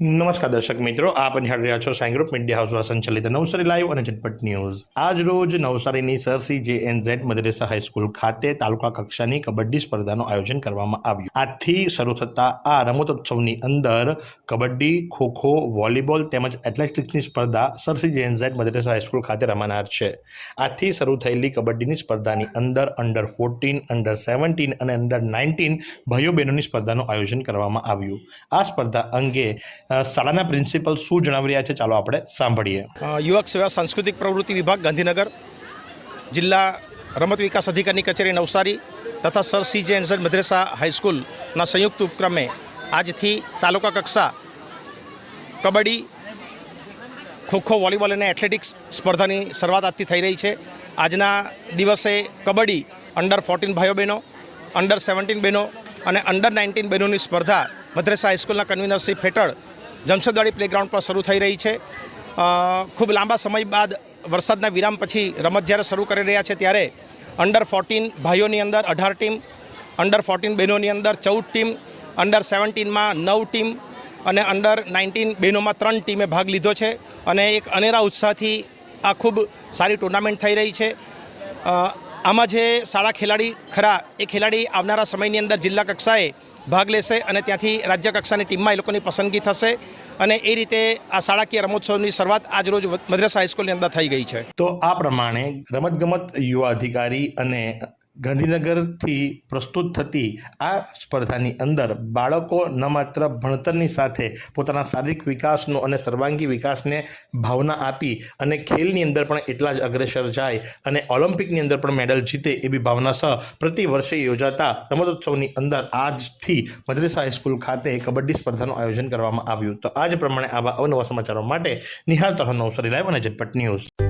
નમસ્કાર દર્શક મિત્રો, આપ નિહાળી રહ્યા છો સાઈ ગ્રુપ મીડિયા હાઉસ સંચાલિત નવસારી લાઈવ અને ઝટપટ ન્યૂઝ. આજ રોજ નવસારીની સરસી જે એન ઝેડ મદ્રેસા હાઈસ્કૂલ ખાતે તાલુકા કક્ષાની કબડ્ડી સ્પર્ધાનું આયોજન કરવામાં આવ્યું. આજથી શરૂ થતા આ રમતોત્સવની અંદર કબડ્ડી, ખોખો, વોલીબોલ તેમજ એથ્લેટિક્સની સ્પર્ધા સરસી જે એન ઝેડ મદ્રેસા હાઈસ્કૂલ ખાતે રમાનાર છે. આજથી શરૂ થયેલી કબડ્ડીની સ્પર્ધાની અંદર અંડર ફોર્ટીન અંડર સેવન્ટીન અને અંડર નાઇન્ટીન ભાઈઓ બહેનોની સ્પર્ધાનું આયોજન કરવામાં આવ્યું. આ સ્પર્ધા અંગે શાળાના પ્રિન્સિપલ શું જણાવી રહ્યા છે? ચાલો આપણે સાંભળીએ. યુવક સેવા સાંસ્કૃતિક પ્રવૃત્તિ વિભાગ, ગાંધીનગર. જિલ્લા રમત વિકાસ અધિકારીની કચેરી નવસારી તથા સર સી જે એન્ઝર મદ્રેસા હાઈસ્કૂલના સંયુક્ત ઉપક્રમે આજથી તાલુકા કક્ષા કબડ્ડી, ખોખો, વોલીબોલ અને એથ્લેટિક્સ સ્પર્ધાની શરૂઆત આજથી થઈ રહી છે. આજના દિવસે કબડ્ડી અંડર ફોર્ટીન ભાઈઓ બહેનો, અંડર સેવન્ટીન બહેનો અને અંડર નાઇન્ટીન બહેનોની સ્પર્ધા મદ્રેસા હાઈસ્કૂલના કન્વીનરશીપ હેઠળ જમશેદવાડી પ્લેગ્રાઉન્ડ પર શરૂ થઈ રહી છે. ખૂબ લાંબા સમય બાદ વરસાદના વિરામ પછી રમત જ્યારે શરૂ કરી રહ્યા છે ત્યારે અંડર ફોર્ટીન ભાઈઓની અંદર અઢાર ટીમ અંડર ફોર્ટીન બહેનોની અંદર ચૌદ ટીમ અંડર સેવન્ટીનમાં નવ ટીમ અને અંડર નાઇન્ટીન બહેનોમાં ત્રણ ટીમે ભાગ લીધો છે અને એક અનેરા ઉત્સાહથી આ ખૂબ સારી ટુર્નામેન્ટ થઈ રહી છે. આમાં જે શાળા ખેલાડી ખરા, એ ખેલાડી આવનારા સમયની અંદર જિલ્લા કક્ષાએ ભાગ લેશે અને ત્યાંથી રાજ્ય કક્ષાની ટીમમાં એ લોકોની પસંદગી થશે. અને એ રીતે આ શાળાકીય રમોત્સવની શરૂઆત આજરોજ મદ્રાસા હાઈસ્કૂલની અંદર થઈ ગઈ છે. તો આ પ્રમાણે રમતગમત યુવા અધિકારી અને ગાંધીનગરથી પ્રસ્તુત થતી આ સ્પર્ધાની અંદર બાળકો ન માત્ર ભણતરની સાથે પોતાના શારીરિક વિકાસનો અને સર્વાંગી વિકાસને ભાવના આપી અને ખેલની અંદર પણ એટલા જ અગ્રેસર જાય અને ઓલિમ્પિકની અંદર પણ મેડલ જીતે એવી ભાવના સહ પ્રતિ વર્ષે યોજાતા રમતોત્સવની અંદર આજથી મદ્રેસા હાઈસ્કૂલ ખાતે કબડ્ડી સ્પર્ધાનું આયોજન કરવામાં આવ્યું. તો આ જ પ્રમાણે આવા અવનવા સમાચારો માટે નિહાળતા રહો નવસારી લાઈવ અને ઝટપટ ન્યૂઝ.